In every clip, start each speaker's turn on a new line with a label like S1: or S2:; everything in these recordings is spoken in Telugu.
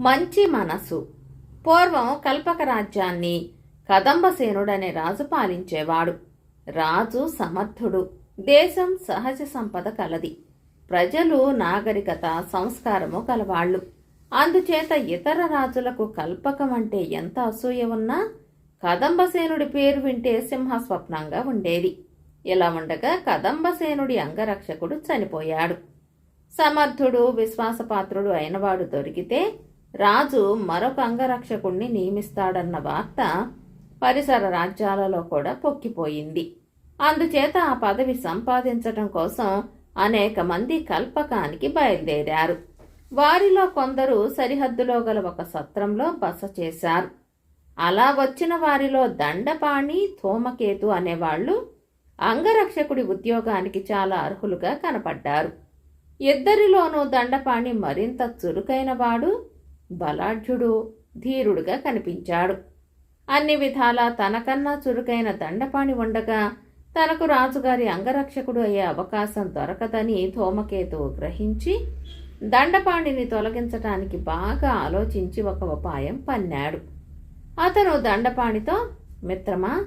S1: మంచి మనసు. పూర్వం కల్పక రాజ్యాన్ని కదంబసేనుడనే రాజు పాలించేవాడు. రాజు సమర్థుడు. దేశం సహజ సంపద కలది. ప్రజలు నాగరికత సంస్కారము కలవాళ్ళు. అందుచేత ఇతర రాజులకు కల్పకం అంటే ఎంత అసూయ ఉన్నా కదంబసేనుడి పేరు వింటే సింహస్వప్నంగా ఉండేది. ఇలా ఉండగా కదంబసేనుడి అంగరక్షకుడు చనిపోయాడు. సమర్థుడు విశ్వాసపాత్రుడు అయినవాడు దొరికితే రాజు మరొక అంగరక్షకుణ్ణి నియమిస్తాడన్న వార్త పరిసర రాజ్యాలలో కూడా పొక్కిపోయింది. అందుచేత ఆ పదవి సంపాదించటం కోసం అనేక మంది కల్పకానికి బయలుదేరారు. వారిలో కొందరు సరిహద్దులో గల ఒక సత్రంలో బస చేశారు. అలా వచ్చిన వారిలో దండపాణి ధూమకేతు అనేవాళ్ళు అంగరక్షకుడి ఉద్యోగానికి చాలా అర్హులుగా కనపడ్డారు. ఇద్దరిలోనూ దండపాణి మరింత చురుకైనవాడు బలాఢ్యుడు ధీరుడుగా కనిపించాడు. అన్ని విధాలా తనకన్నా చురుకైన దండపాణి ఉండగా తనకు రాజుగారి అంగరక్షకుడు అయ్యే అవకాశం దొరకదని ధూమకేతు గ్రహించి దండపాణిని తొలగించటానికి బాగా ఆలోచించి ఒక ఉపాయం పన్నాడు. అతను దండపాణితో మిత్రమా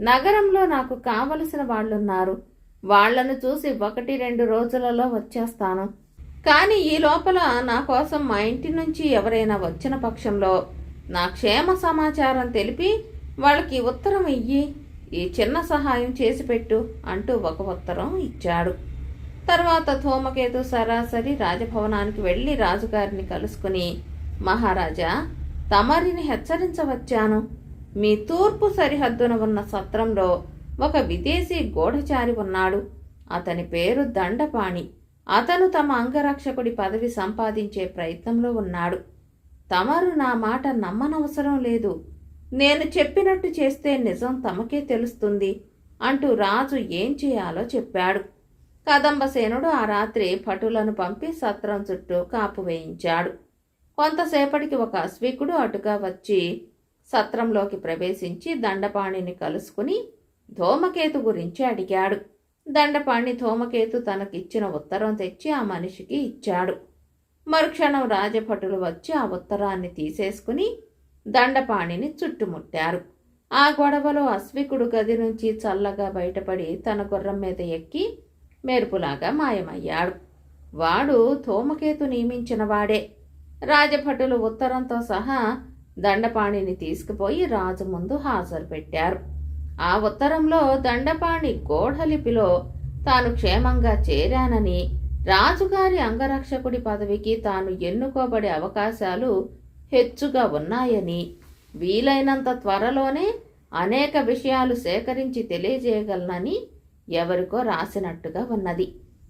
S1: నగరంలో నాకు కావలసిన వాళ్ళున్నారు. వాళ్ళను చూసి ఒకటి రెండు రోజులలో వచ్చేస్తాను. కానీ ఈ లోపల నా కోసం మా ఇంటి నుంచి ఎవరైనా వచ్చిన పక్షంలో నా క్షేమ సమాచారం తెలిపి వాళ్ళకి ఉత్తరం ఇయ్యి ఈ చిన్న సహాయం చేసి పెట్టు అంటూ ఒక ఉత్తరం ఇచ్చాడు. తర్వాత ధూమకేతు సరాసరి రాజభవనానికి వెళ్ళి రాజుగారిని కలుసుకుని మహారాజా తమరిని హెచ్చరించవచ్చాను. మీ తూర్పు సరిహద్దున ఉన్న సత్రంలో ఒక విదేశీ గూఢచారి ఉన్నాడు. అతని పేరు దండపాణి. అతను తమ అంగరక్షకుడి పదవి సంపాదించే ప్రయత్నంలో ఉన్నాడు. తమరు నా మాట నమ్మనవసరం లేదు. నేను చెప్పినట్టు చేస్తే నిజం తమకే తెలుస్తుంది అంటూ రాజు ఏం చేయాలో చెప్పాడు. కదంబసేనుడు ఆ రాత్రి భటులను పంపి సత్రం చుట్టూ కాపు వేయించాడు. కొంతసేపటికి ఒక అశ్వికుడు అటుగా వచ్చి సత్రంలోకి ప్రవేశించి దండపాణిని కలుసుకుని ధూమకేతు గురించి అడిగాడు. దండపాణి ధూమకేతు తనకిచ్చిన ఉత్తరం తెచ్చి ఆ మనిషికి ఇచ్చాడు. మరుక్షణం రాజభటులు వచ్చి ఆ ఉత్తరాన్ని తీసేసుకుని దండపాణిని చుట్టుముట్టారు. ఆ గొడవలో అశ్వికుడు గది నుంచి చల్లగా బయటపడి తన గుర్రం మీద ఎక్కి మెరుపులాగా మాయమయ్యాడు. వాడు ధూమకేతు నియమించిన వాడే. రాజభటులు ఉత్తరంతో సహా దండపాణిని తీసుకుపోయి రాజు ముందు హాజరు పెట్టారు ఆ ఉత్తరంలో దండపాణి గోఢలిపిలో తాను క్షేమంగా చేరానని రాజుగారి అంగరక్షకుడి పదవికి తాను ఎన్నుకోబడే అవకాశాలు హెచ్చుగా ఉన్నాయని వీలైనంత త్వరలోనే అనేక విషయాలు సేకరించి తెలియజేయగలనని ఎవరికో రాసినట్టుగా ఉన్నది.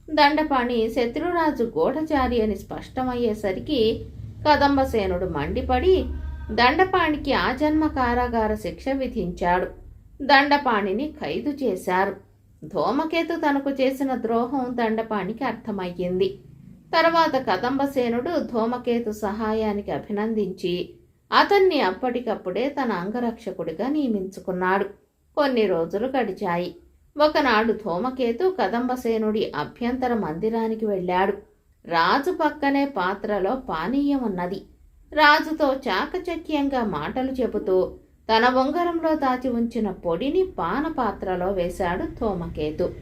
S1: దండపాణి శత్రురాజు గూఢచారి అని స్పష్టమయ్యేసరికి కదంబసేనుడు మండిపడి దండపాణికి ఆజన్మ కారాగార శిక్ష విధించాడు. దండపాణిని ఖైదు చేశారు. ధూమకేతు తనకు చేసిన ద్రోహం దండపాణికి అర్థమయ్యింది. తర్వాత కదంబసేనుడు ధూమకేతు సహాయానికి అభినందించి అతన్ని అప్పటికప్పుడే తన అంగరక్షకుడిగా నియమించుకున్నాడు. కొన్ని రోజులు గడిచాయి. ఒకనాడు ధూమకేతు కదంబసేనుడి అభ్యంతర మందిరానికి వెళ్ళాడు. రాజు పక్కనే పాత్రలో పానీయం ఉన్నది రాజుతో చాకచక్యంగా మాటలు చెబుతూ తన ఉంగరంలో దాచి ఉంచిన పొడిని పానపాత్రలో వేశాడు తోమకేతు.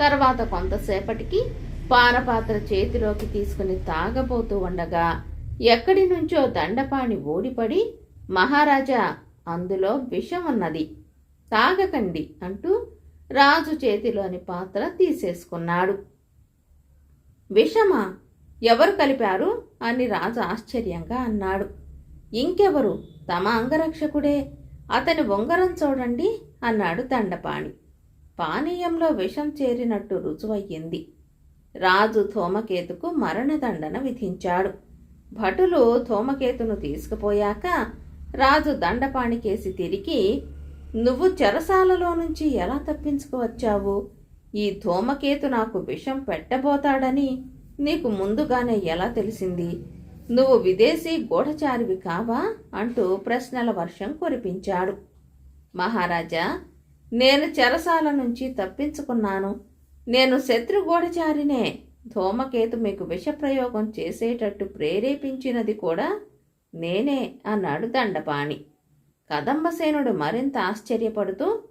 S1: తర్వాత కొంతసేపటికి పానపాత్ర చేతిలోకి తీసుకుని తాగబోతూ ఉండగా ఎక్కడి నుంచో దండపాణి ఓడిపడి మహారాజా అందులో విషం ఉన్నది. తాగకండి అంటూ రాజు చేతిలోని పాత్ర తీసేసుకున్నాడు. విషమా? ఎవరు కలిపారు? అని రాజు ఆశ్చర్యంగా అన్నాడు. ఇంకెవరు? తమ అంగరక్షకుడే. అతని ఉంగరం చూడండి అన్నాడు దండపాణి. పానీయంలో విషం చేరినట్టు రుజువయ్యింది. రాజు ధూమకేతుకు మరణదండన విధించాడు. భటులు ధూమకేతును తీసుకుపోయాక రాజు దండపాణికేసి తిరిగి నువ్వు చెరసాలలో నుంచి ఎలా తప్పించుకువచ్చావు ఈ ధూమకేతు నాకు విషం పెట్టబోతాడని నీకు ముందుగానే ఎలా తెలిసింది? నువ్వు విదేశీ గూఢచారివి కావా? అంటూ ప్రశ్నల వర్షం కురిపించాడు. మహారాజా నేను చెరసాల నుంచి తప్పించుకున్నాను. నేను శత్రు గూఢచారినే. ధూమకేతు మీకు విషప్రయోగం చేసేటట్టు ప్రేరేపించినది కూడా నేనే అన్నాడు దండపాణి. కదంబసేనుడు మరింత ఆశ్చర్యపడుతూ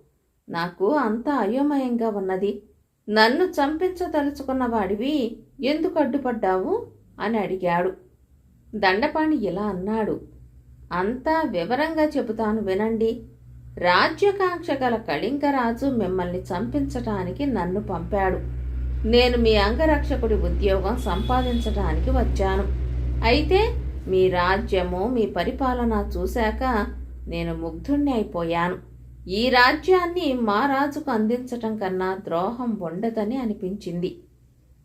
S1: నాకు అంత అయోమయంగా ఉన్నది. నన్ను చంపించదలుచుకున్న వాడివి ఎందుకు అడ్డుపడ్డావు? అని అడిగాడు. దండపాణి ఇలా అన్నాడు. అంతా వివరంగా చెబుతాను వినండి. రాజ్యకాంక్ష గల కళింగరాజు మిమ్మల్ని చంపించటానికి నన్ను పంపాడు. నేను మీ అంగరక్షకుడి ఉద్యోగం సంపాదించటానికి వచ్చాను. అయితే మీ రాజ్యము మీ పరిపాలన చూశాక నేను ముగ్ధుణ్ణి అయిపోయాను. ఈ రాజ్యాన్ని మా రాజుకు అందించటం కన్నా ద్రోహం ఉండదని అనిపించింది.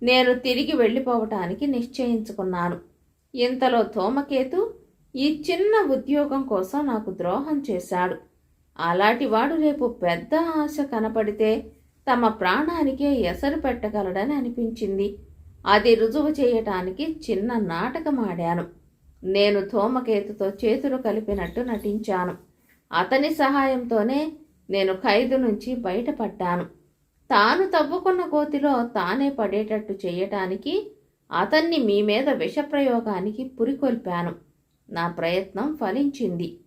S1: నేను తిరిగి వెళ్ళిపోవటానికి నిశ్చయించుకున్నాను. ఇంతలో తోమకేతు ఈ చిన్న ఉద్యోగం కోసం నాకు ద్రోహం చేశాడు. అలాంటివాడు రేపు పెద్ద ఆశ కనపడితే తమ ప్రాణానికే ఎసరు పెట్టగలడని అనిపించింది. అది రుజువు చేయటానికి చిన్న నాటకం ఆడాను నేను తోమకేతుతో చేతులు కలిపినట్టు నటించాను. అతని సహాయంతోనే నేను ఖైదు నుంచి బయటపడ్డాను. తాను తవ్వుకున్న కోతిలో తానే పడేటట్టు చేయటానికి అతన్ని మీ మీద విషప్రయోగానికి పురికొల్పాను. నా ప్రయత్నం ఫలించింది.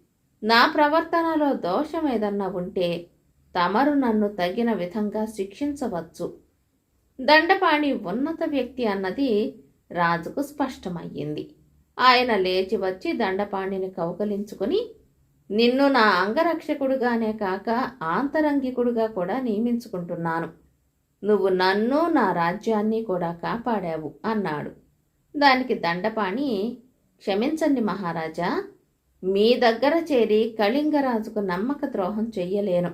S1: నా ప్రవర్తనలో దోషం ఏదన్నా ఉంటే తమరు నన్ను తగిన విధంగా శిక్షించవచ్చు. దండపాణి ఉన్నత వ్యక్తి అన్నది రాజుకు స్పష్టమయ్యింది. ఆయన లేచి వచ్చి దండపాణిని కౌకలించుకుని నిన్ను నా అంగరక్షకుడుగానే కాక ఆంతరంగికుడుగా కూడా నియమించుకుంటున్నాను. నువ్వు నన్ను నా రాజ్యాన్ని కూడా కాపాడావు అన్నాడు. దానికి దండపాణి క్షమించండి మహారాజా మీ దగ్గర చేరి కళింగరాజుకు నమ్మక ద్రోహం చెయ్యలేను.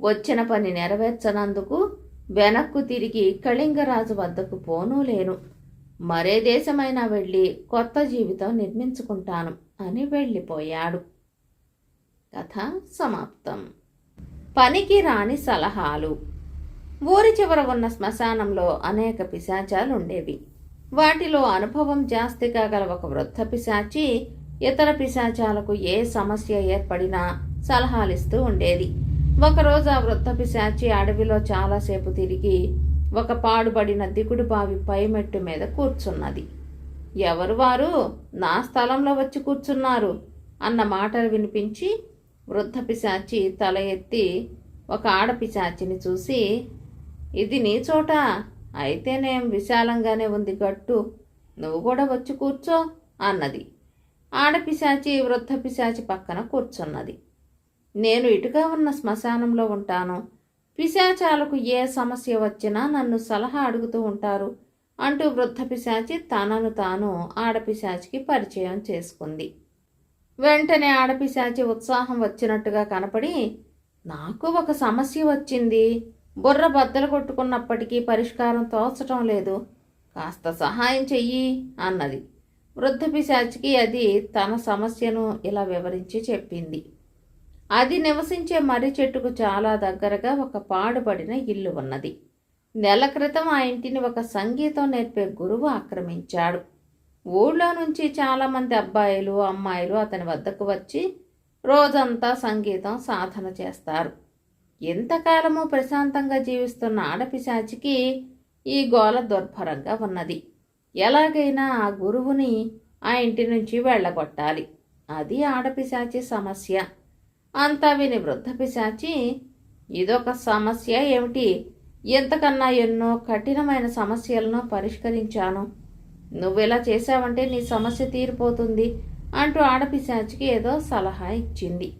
S1: వచ్చిన పని నెరవేర్చనందుకు వెనక్కు తిరిగి కళింగరాజు వద్దకు పోనూ లేను. మరే దేశమైనా వెళ్ళి కొత్త జీవితం నిర్మించుకుంటాను అని వెళ్ళిపోయాడు. కథ సమాప్తం. పనికి రాని సలహాలు. ఊరి చివర ఉన్న శ్మశానంలో అనేక పిశాచాలు ఉండేవి వాటిలో అనుభవం జాస్తిగా గల ఒక వృద్ధ పిశాచి ఇతర పిశాచాలకు ఏ సమస్య ఏర్పడినా సలహాలిస్తూ ఉండేది. ఒకరోజు ఆ వృద్ధ పిశాచి అడవిలో చాలాసేపు తిరిగి ఒక పాడుబడిన దిగుడు బావి పైమెట్టు మీద కూర్చున్నది. ఎవరు వారు? నా స్థలంలో వచ్చి కూర్చున్నారు అన్న మాటలు వినిపించి వృద్ధ పిశాచి తల ఎత్తి ఒక ఆడపిశాచిని చూసి ఇది నీ చోట. అయితేనేం విశాలంగానే ఉంది గట్టు. నువ్వు కూడా వచ్చి కూర్చో అన్నది. ఆడపిశాచి వృద్ధ పిశాచి పక్కన కూర్చున్నది. నేను ఇటుగా ఉన్న శ్మశానంలో ఉంటాను. పిశాచాలకు ఏ సమస్య వచ్చినా నన్ను సలహా అడుగుతూ ఉంటారు అంటూ వృద్ధ పిశాచి తనను తాను ఆడపిశాచికి పరిచయం చేసుకుంది. వెంటనే ఆడపిశాచి ఉత్సాహం వచ్చినట్టుగా కనపడి నాకు ఒక సమస్య వచ్చింది. బుర్ర బద్దలు కొట్టుకున్నప్పటికీ పరిష్కారం తోచటం లేదు. కాస్త సహాయం చెయ్యి అన్నది. వృద్ధ పిశాచికి అది తన సమస్యను ఇలా వివరించి చెప్పింది. అది నివసించే మర్రి చెట్టుకు చాలా దగ్గరగా ఒక పాడుబడిన ఇల్లు ఉన్నది. నెల క్రితం ఆ ఇంటిని ఒక సంగీతం నేర్పే గురువు ఆక్రమించాడు. ఊళ్ళో నుంచి చాలామంది అబ్బాయిలు అమ్మాయిలు అతని వద్దకు వచ్చి రోజంతా సంగీతం సాధన చేస్తారు. ఎంతకాలము ప్రశాంతంగా జీవిస్తున్న ఆడపిశాచికి ఈ గోల దుర్భరంగా ఉన్నది. ఎలాగైనా ఆ గురువుని ఆ ఇంటి నుంచి వెళ్ళగొట్టాలి. అది ఆడపిశాచి సమస్య. అంతా విని వృద్ధ పిశాచి ఇదొక సమస్య ఏమిటి? ఎంతకన్నా ఎన్నో కఠినమైన సమస్యలను పరిష్కరించాను. నువ్వు ఇలా చేశావంటే నీ సమస్య తీరిపోతుంది అంటూ ఆడపిశాచికి ఏదో సలహా ఇచ్చింది.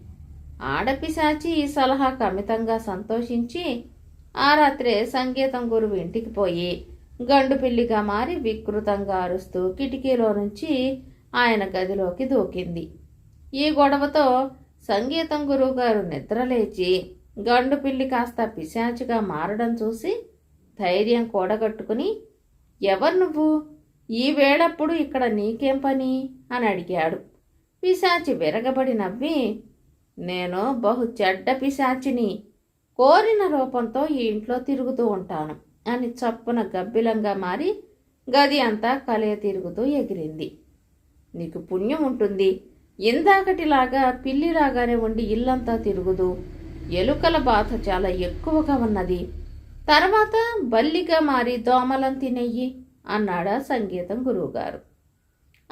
S1: ఆడపిశాచి ఈ సలహాకు అమితంగా సంతోషించి ఆ రాత్రే సంగీతం గురువు ఇంటికి పోయి గండు పిల్లిగా మారి వికృతంగా అరుస్తూ కిటికీలో నుంచి ఆయన గదిలోకి దూకింది. ఈ గొడవతో సంగీతం గురువు గారు నిద్రలేచి గండు పిల్లి కాస్త పిశాచిగా మారడం చూసి ధైర్యం కూడగట్టుకుని ఎవరు నువ్వు? ఈ వేళప్పుడు ఇక్కడ నీకేం పని? అని అడిగాడు. పిశాచి విరగబడి నవ్వి నేను బహు చెడ్డ పిశాచిని కోరిన రూపంతో ఈ ఇంట్లో తిరుగుతూ ఉంటాను అని చప్పున గబ్బిలంగా మారి గది అంతా కలయ తిరుగుతూ ఎగిరింది. నీకు పుణ్యం ఉంటుంది. ఇందాకటిలాగా పిల్లిలాగానే ఉండి ఇల్లంతా తిరుగుదు ఎలుకల బాధ చాలా ఎక్కువగా ఉన్నది. తర్వాత బల్లిగా మారి దోమలం తినెయ్యి అన్నాడా సంగీతం గురువుగారు.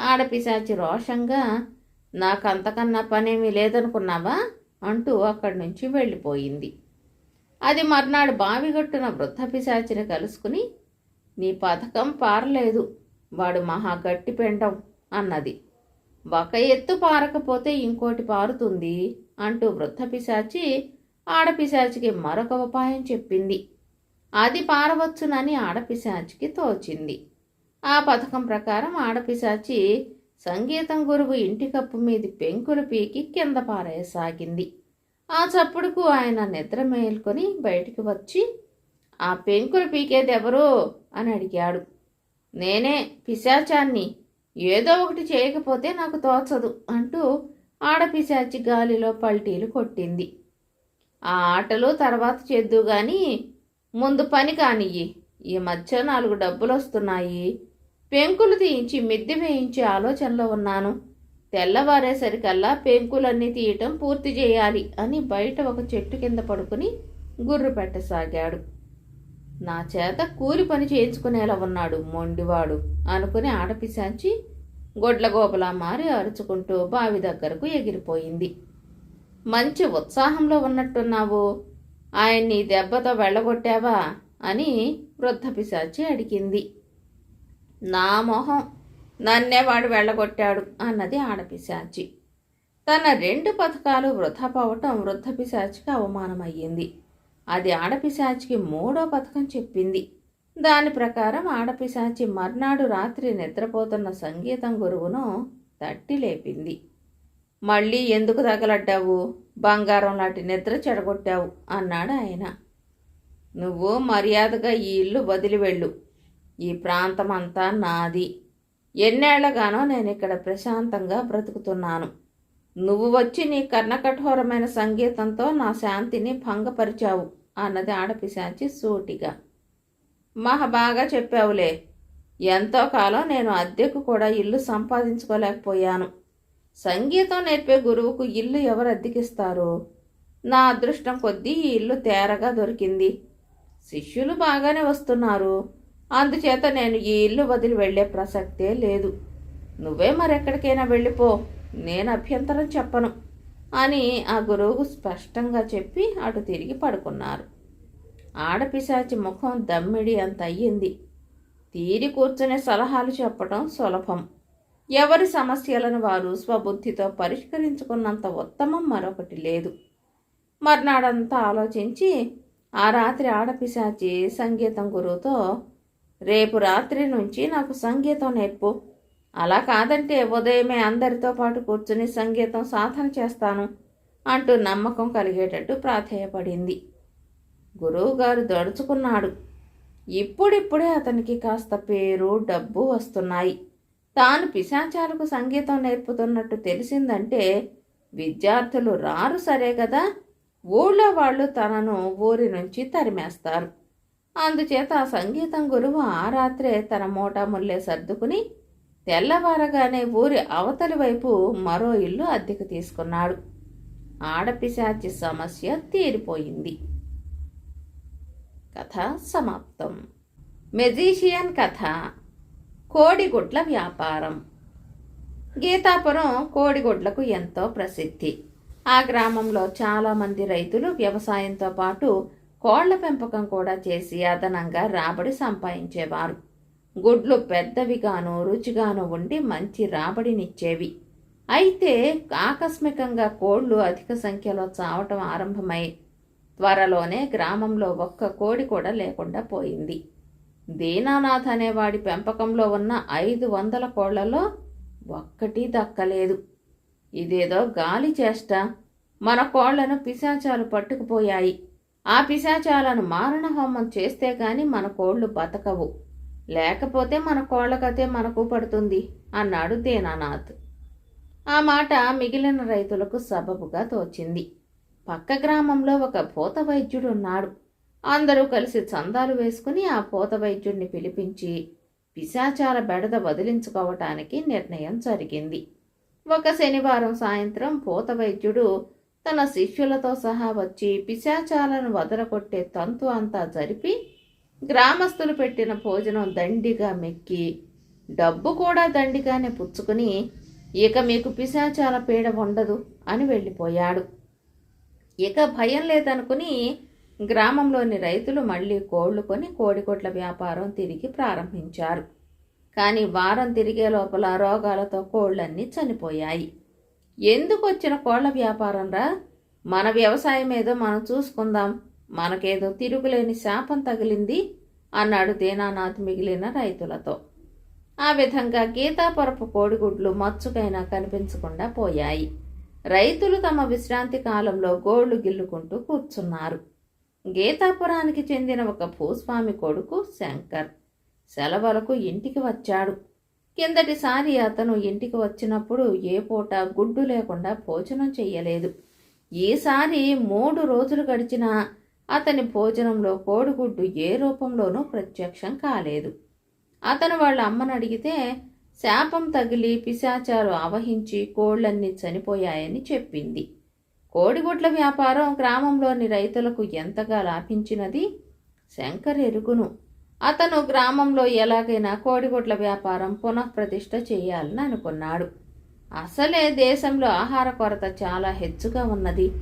S1: ఆడపిశాచి రోషంగా నాకంతకన్నా పనేమీ లేదనుకున్నావా? అంటూ అక్కడి నుంచి వెళ్ళిపోయింది. అది మర్నాడు బావిగట్టున వృద్ధ పిశాచిని కలుసుకుని నీ పథకం పారలేదు వాడు మహా గట్టి పెండం అన్నది. ఒక ఎత్తు పారకపోతే ఇంకోటి పారుతుంది అంటూ వృద్ధ పిశాచి ఆడపిశాచికి మరొక ఉపాయం చెప్పింది. అది పారవచ్చునని ఆడపిశాచికి తోచింది. ఆ పథకం ప్రకారం ఆడపిశాచి సంగీతం గురువు ఇంటి కప్పు మీది పెంకులు పీకి కింద పారేయసాగింది ఆ చప్పుడుకు ఆయన నిద్ర మేల్కొని బయటికి వచ్చి ఆ పెంకులు పీకేది ఎవరు అని అడిగాడు. నేనే పిశాచాన్ని. ఏదో ఒకటి చేయకపోతే నాకు తోచదు అంటూ ఆడపిశాచి గాలిలో పల్టీలు కొట్టింది. ఆ ఆటలు తర్వాత చేద్దు గాని ముందు పని కానియ్యి. ఈ మధ్య నాలుగు డబ్బులు వస్తున్నాయి పెంకులు తీయించి మిద్దె వేయించే ఆలోచనలో ఉన్నాను. తెల్లవారేసరికల్లా పెంకులన్నీ తీయటం పూర్తి చేయాలి అని బయట ఒక చెట్టు కింద పడుకుని గుర్రు పెట్టసాగాడు. నా చేత కూలి పని చేయించుకునేలా ఉన్నాడు మొండివాడు అనుకుని ఆడపిశాంచి గొడ్లగోపలా మారి అరుచుకుంటూ బావి దగ్గరకు ఎగిరిపోయింది. మంచి ఉత్సాహంలో ఉన్నట్టున్నావు. ఆయన్ని దెబ్బతో వెళ్ళగొట్టావా అని వృద్ధ పిశాచి అడిగింది. నా మొహం నన్నే వాడు వెళ్ళగొట్టాడు అన్నది ఆడపిశాచి. తన రెండు పథకాలు వృధా పోవటం వృద్ధ పిశాచికి అవమానమయ్యింది. అది ఆడపిశాచికి మూడో పథకం చెప్పింది. దాని ప్రకారం ఆడపిశాచి మర్నాడు రాత్రి నిద్రపోతున్న సంగీతం గురువును తట్టి లేపింది మళ్ళీ ఎందుకు తగలడ్డావు? బంగారం లాంటి నిద్ర చెడగొట్టావు అన్నాడు ఆయన నువ్వు మర్యాదగా ఈ ఇల్లు వదిలి వెళ్ళు. ఈ ప్రాంతం అంతా నాది. ఎన్నేళ్ళగానో నేను ఇక్కడ ప్రశాంతంగా బ్రతుకుతున్నాను. నువ్వు వచ్చి నీ కర్ణకఠోరమైన సంగీతంతో నా శాంతిని భంగపరిచావు అన్నది ఆడపిశాచి సూటిగా. మహా బాగా చెప్పావులే. ఎంతో కాలం నేను అద్దెకు కూడా ఇల్లు సంపాదించుకోలేకపోయాను. సంగీతం నేర్పే గురువుకు ఇల్లు ఎవరు అద్దెకిస్తారు? నా అదృష్టం కొద్దీ ఈ ఇల్లు తేరగా దొరికింది. శిష్యులు బాగానే వస్తున్నారు. అందుచేత నేను ఈ ఇల్లు వదిలి వెళ్ళే ప్రసక్తే లేదు. నువ్వే మరెక్కడికైనా వెళ్ళిపో నేను అభ్యంతరం చెప్పను అని ఆ గురువుకు స్పష్టంగా చెప్పి అటు తిరిగి పడుకున్నారు. ఆడపిశాచి ముఖం దమ్మిడి అంత అయ్యింది తీరి కూర్చునే సలహాలు చెప్పడం సులభం. ఎవరి సమస్యలను వారు స్వబుద్ధితో పరిష్కరించుకున్నంత ఉత్తమం మరొకటి లేదు. మర్నాడంతా ఆలోచించి ఆ రాత్రి ఆడపిశాచి సంగీతం గురువుతో రేపు రాత్రి నుంచి నాకు సంగీతం నేర్పు. అలా కాదంటే ఉదయమే అందరితో పాటు కూర్చుని సంగీతం సాధన చేస్తాను అంటూ నమ్మకం కలిగేటట్టు ప్రాధేయపడింది. గురువుగారు దడుచుకున్నాడు. ఇప్పుడిప్పుడే అతనికి కాస్త పేరు డబ్బు వస్తున్నాయి. తాను పిశాచాలకు సంగీతం నేర్పుతున్నట్టు తెలిసిందంటే విద్యార్థులు రారు సరే కదా? ఊళ్ళో వాళ్ళు తనను ఊరి నుంచి తరిమేస్తారు. అందుచేత ఆ సంగీతం గురువు ఆ రాత్రే తన మోటా ముల్లే సర్దుకుని తెల్లవారగానే ఊరి అవతలి వైపు మరో ఇల్లు అద్దెకు తీసుకున్నాడు. ఆడపిశాచి సమస్య తీరిపోయింది. కథ సమాప్తం. మెజీషియన్ కథ. కోడిగుడ్ల వ్యాపారం. గీతాపురం కోడిగుడ్లకు ఎంతో ప్రసిద్ధి. ఆ గ్రామంలో చాలామంది రైతులు వ్యవసాయంతో పాటు కోళ్ళ పెంపకం కూడా చేసి అదనంగా రాబడి సంపాదించేవారు. గుడ్లు పెద్దవిగాను రుచిగాను ఉండి మంచి రాబడినిచ్చేవి. అయితే ఆకస్మికంగా కోళ్ళు అధిక సంఖ్యలో చావటం ఆరంభమై త్వరలోనే గ్రామంలో ఒక్క కోడి కూడా లేకుండా పోయింది. దీనానాథ్ అనేవాడి పెంపకంలో ఉన్న ఐదు వందల కోళ్ళలో ఒక్కటి దక్కలేదు. ఇదేదో గాలి చేష్ట. మన కోళ్ళను పిశాచాలు పట్టుకుపోయాయి. ఆ పిశాచాలను మారణ హోమం చేస్తే గాని మన కోళ్ళు బతకవు. లేకపోతే మన కోళ్ళకతే మనకు పడుతుంది అన్నాడు దేనానాథ్. ఆ మాట మిగిలిన రైతులకు సబబుగా తోచింది. పక్క గ్రామంలో ఒక పోత వైద్యుడు ఉన్నాడు. అందరూ కలిసి చందాలు వేసుకుని ఆ పోత వైద్యుడిని పిలిపించి పిశాచాల బెడద వదిలించుకోవటానికి నిర్ణయం జరిగింది. ఒక శనివారం సాయంత్రం పోత వైద్యుడు తన శిష్యులతో సహా వచ్చి పిశాచాలను వదలకొట్టే తంతు అంతా జరిపి గ్రామస్తులు పెట్టిన భోజనం దండిగా మెక్కి డబ్బు కూడా దండిగానే పుచ్చుకుని ఇక మీకు పిశాచాల పీడ ఉండదు అని వెళ్ళిపోయాడు. ఇక భయం లేదనుకుని గ్రామంలోని రైతులు మళ్ళీ కోళ్ళు కొని కోడికొట్ల వ్యాపారం తిరిగి ప్రారంభించారు. కానీ వారం తిరిగే లోపల రోగాలతో కోళ్ళన్నీ చనిపోయాయి. ఎందుకు వచ్చిన కోళ్ళ వ్యాపారం రా? మన వ్యవసాయం ఏదో మనం చూసుకుందాం. మనకేదో తిరుగులేని శాపం తగిలింది అన్నాడు దేనానాథ్ మిగిలిన రైతులతో. ఆ విధంగా గీతాపురపు కోడిగుడ్లు మచ్చుకైనా కనిపించకుండా పోయాయి. రైతులు తమ విశ్రాంతి కాలంలో గోళ్ళు గిల్లుకుంటూ కూర్చున్నారు. గీతాపురానికి చెందిన ఒక భూస్వామి కొడుకు శంకర్. సెలవులకు ఇంటికి వచ్చాడు. కిందటిసారి అతను ఇంటికి వచ్చినప్పుడు ఏ పూట గుడ్డు లేకుండా భోజనం చెయ్యలేదు. ఈసారి మూడు రోజులు గడిచినా అతని భోజనంలో కోడిగుడ్డు ఏ రూపంలోనూ ప్రత్యక్షం కాలేదు. అతను వాళ్ళ అమ్మను అడిగితే శాపం తగిలి పిశాచాలు ఆవహించి కోళ్ళన్నీ చనిపోయాయని చెప్పింది. కోడిగుడ్ల వ్యాపారం గ్రామంలోని రైతులకు ఎంతగా లాభించినది? శంకర్ ఎరుగును. అతను గ్రామంలో ఎలాగైనా కోడిగుడ్ల వ్యాపారం పునఃప్రతిష్ఠ చేయాలని అనుకున్నాడు. అసలే దేశంలో ఆహార కొరత చాలా హెచ్చుగా ఉన్నది.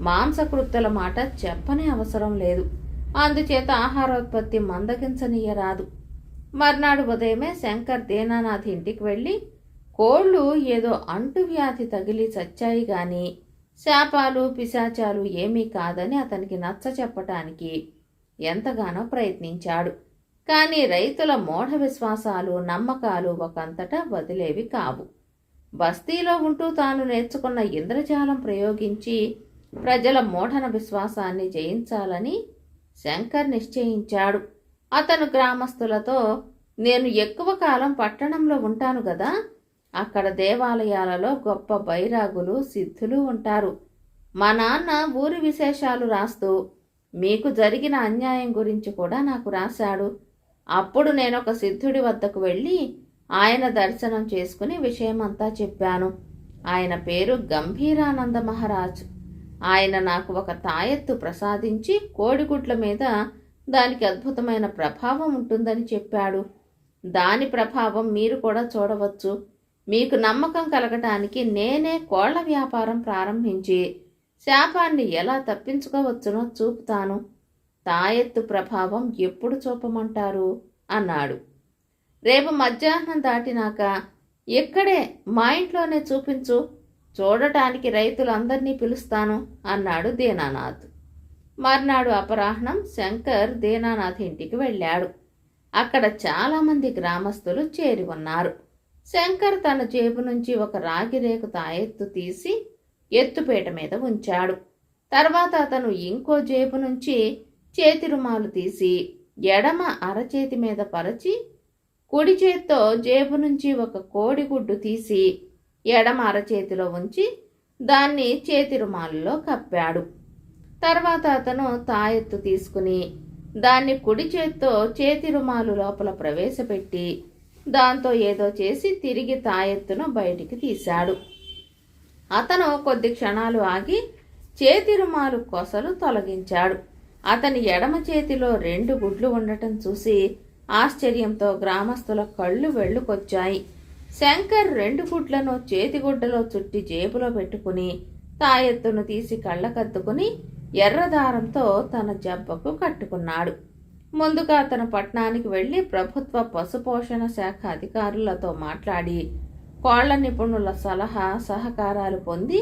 S1: మాంసకృత్తుల మాట చెప్పనే అవసరం లేదు. అందుచేత ఆహారోత్పత్తి మందగించనీయరాదు. మర్నాడు ఉదయమే శంకర్ దేనానాథ్ ఇంటికి వెళ్ళి కోళ్ళు ఏదో అంటువ్యాధి తగిలి చచ్చాయి గాని శాపాలు పిశాచాలు ఏమీ కాదని అతనికి నచ్చ చెప్పటానికి ఎంతగానో ప్రయత్నించాడు. కానీ రైతుల మూఢ విశ్వాసాలు నమ్మకాలు ఒకంతటా వదిలేవి కావు. బస్తీలో ఉంటూ తాను నేర్చుకున్న ఇంద్రజాలం ప్రయోగించి ప్రజల మూఢన విశ్వాసాన్ని జయించాలని శంకర్ నిశ్చయించాడు. అతను గ్రామస్తులతో నేను ఎక్కువ కాలం పట్టణంలో ఉంటాను కదా అక్కడ దేవాలయాలలో గొప్ప బైరాగులు సిద్ధులు ఉంటారు. మా నాన్న ఊరి విశేషాలు రాస్తూ మీకు జరిగిన అన్యాయం గురించి కూడా నాకు రాశాడు. అప్పుడు నేను ఒక సిద్ధుడి వద్దకు వెళ్ళి ఆయన దర్శనం చేసుకుని విషయమంతా చెప్పాను. ఆయన పేరు గంభీరానంద మహారాజ్. ఆయన నాకు ఒక తాయెత్తు ప్రసాదించి కోడిగుడ్ల మీద దానికి అద్భుతమైన ప్రభావం ఉంటుందని చెప్పాడు. దాని ప్రభావం మీరు కూడా చూడవచ్చు. మీకు నమ్మకం కలగటానికి నేనే కోళ్ళ వ్యాపారం ప్రారంభించి శాపాన్ని ఎలా తప్పించుకోవచ్చునో చూపుతాను. తాయెత్తు ప్రభావం ఎప్పుడు చూపమంటారు? అన్నాడు. రేపు మధ్యాహ్నం దాటినాక ఇక్కడే మా ఇంట్లోనే చూపించు చూడటానికి రైతులందరినీ పిలుస్తాను అన్నాడు దీనానాథ్. మర్నాడు అపరాహ్నం శంకర్ దీనానాథ్ ఇంటికి వెళ్ళాడు. అక్కడ చాలామంది గ్రామస్తులు చేరి ఉన్నారు. శంకర్ తన జేబు నుంచి ఒక రాగి రేకు తాయెత్తు తీసి ఎత్తుపేట మీద ఉంచాడు. తర్వాత అతను ఇంకో జేబు నుంచి చేతి రుమాలు తీసి ఎడమ అరచేతి మీద పరచి కుడి చేత్తో జేబు నుంచి ఒక కోడిగుడ్డు తీసి ఎడమ అరచేతిలో ఉంచి దాన్ని చేతి రుమాలులో కప్పాడు. తర్వాత అతను తాయెత్తు తీసుకుని దాన్ని కుడి చేత్తో చేతి రుమాలు లోపల ప్రవేశపెట్టి దాంతో ఏదో చేసి తిరిగి తాయెత్తును బయటికి తీశాడు. అతను కొద్ది క్షణాలు ఆగి చేతి రుమాలు కొసలు తొలగించాడు. అతని ఎడమ చేతిలో రెండు గుడ్లు ఉండటం చూసి ఆశ్చర్యంతో గ్రామస్తుల కళ్ళు వెళ్ళుకొచ్చాయి శంకర్ రెండు గుడ్లను చేతిగుడ్డలో చుట్టి జేబులో పెట్టుకుని తాయెత్తును తీసి కళ్ళకద్దుకుని ఎర్రదారంతో తన జబ్బకు కట్టుకున్నాడు. ముందుగా అతను పట్నానికి వెళ్ళి ప్రభుత్వ పశుపోషణ శాఖ అధికారులతో మాట్లాడి కోళ్ళ నిపుణుల సలహా సహకారాలు పొంది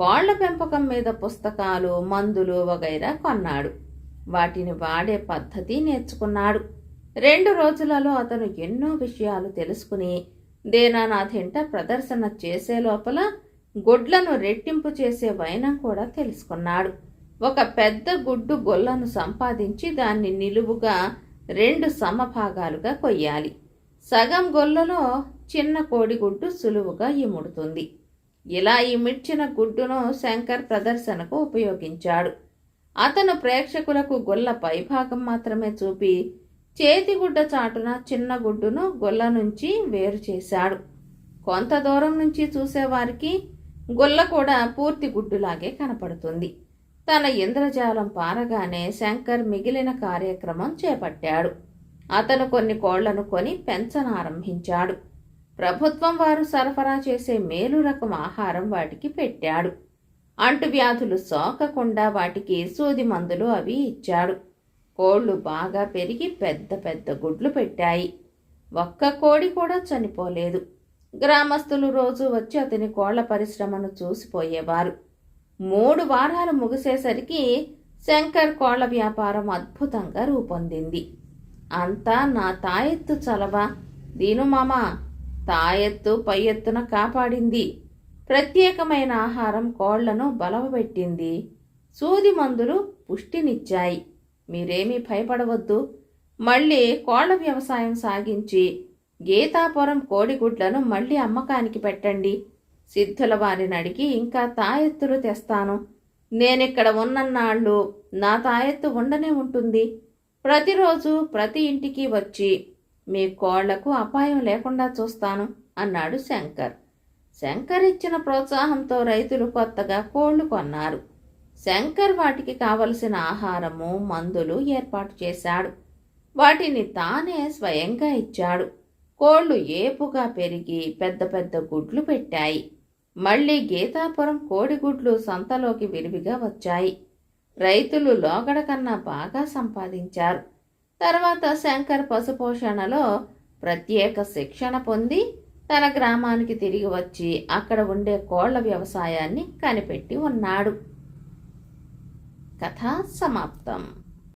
S1: కోళ్ళ పెంపకం మీద పుస్తకాలు మందులు వగైరా కొన్నాడు. వాటిని వాడే పద్ధతి నేర్చుకున్నాడు. రెండు రోజులలో అతను ఎన్నో విషయాలు తెలుసుకుని దేనానాథింట ప్రదర్శన చేసే లోపల గుడ్లను రెట్టింపు చేసే వైనం కూడా తెలుసుకున్నాడు. ఒక పెద్ద గుడ్డు గొల్లను సంపాదించి దాన్ని నిలువుగా రెండు సమభాగాలుగా కొయ్యాలి. సగం గొల్లలో చిన్న కోడిగుడ్డు సులువుగా ఇముడుతుంది. ఇలా ఇమిడ్చిన గుడ్డును శంకర్ ప్రదర్శనకు ఉపయోగించాడు. అతను ప్రేక్షకులకు గొల్ల పైభాగం మాత్రమే చూపి చేతిగుడ్డ చాటున చిన్న గుడ్డును గొల్ల నుంచి వేరు చేశాడు. కొంత దూరం నుంచి చూసేవారికి గొల్ల కూడా పూర్తి గుడ్డులాగే కనపడుతుంది. తన ఇంద్రజాలం పారగానే శంకర్ మిగిలిన కార్యక్రమం చేపట్టాడు. అతను కొన్ని కోళ్ళను కొని పెంచనారంభించాడు ప్రభుత్వం వారు సరఫరా చేసే మేలు రకం ఆహారం వాటికి పెట్టాడు. అంటువ్యాధులు సోకకుండా వాటికి సూది మందులు అవి ఇచ్చాడు. కోళ్ళు బాగా పెరిగి పెద్ద పెద్ద గుడ్లు పెట్టాయి. ఒక్క కోడి కూడా చనిపోలేదు. గ్రామస్తులు రోజు వచ్చి అతని కోళ్ళ పరిశ్రమను చూసిపోయేవారు. మూడు వారాలు ముగిసేసరికి శంకర్ కోళ్ళ వ్యాపారం అద్భుతంగా రూపొందింది. అంతా నా తాయెత్తు చలవ. దీను మామ తాయెత్తు పై ఎత్తున కాపాడింది. ప్రత్యేకమైన ఆహారం కోళ్ళను బలవబెట్టింది సూది మందులు పుష్టినిచ్చాయి. మీరేమీ భయపడవద్దు. మళ్ళీ కోళ్ళ వ్యవసాయం సాగించి గీతాపురం కోడిగుడ్లను మళ్ళీ అమ్మకానికి పెట్టండి. సిద్ధుల వారిని అడిగి ఇంకా తాయెత్తులు తెస్తాను. నేనిక్కడ ఉన్నన్నాళ్ళు నా తాయెత్తు ఉండనే ఉంటుంది. ప్రతిరోజు ప్రతి ఇంటికి వచ్చి మీ కోళ్ళకు అపాయం లేకుండా చూస్తాను అన్నాడు శంకర్. శంకర్ ఇచ్చిన ప్రోత్సాహంతో రైతులు కొత్తగా కోళ్ళు కొన్నారు. శంకర్ వాటికి కావలసిన ఆహారము మందులు ఏర్పాటు చేశాడు. వాటిని తానే స్వయంగా ఇచ్చాడు. కోళ్ళు ఏపుగా పెరిగి పెద్ద పెద్ద గుడ్లు పెట్టాయి. మళ్ళీ గీతాపురం కోడిగుడ్లు సంతలోకి విరివిగా వచ్చాయి. రైతులు లోగడ కన్నా బాగా సంపాదించారు. తర్వాత శంకర్ పశుపోషణలో ప్రత్యేక శిక్షణ పొంది తన గ్రామానికి తిరిగి వచ్చి అక్కడ ఉండే కోళ్ళ వ్యవసాయాన్ని కనిపెట్టి ఉన్నాడు. కథ సమాప్తం.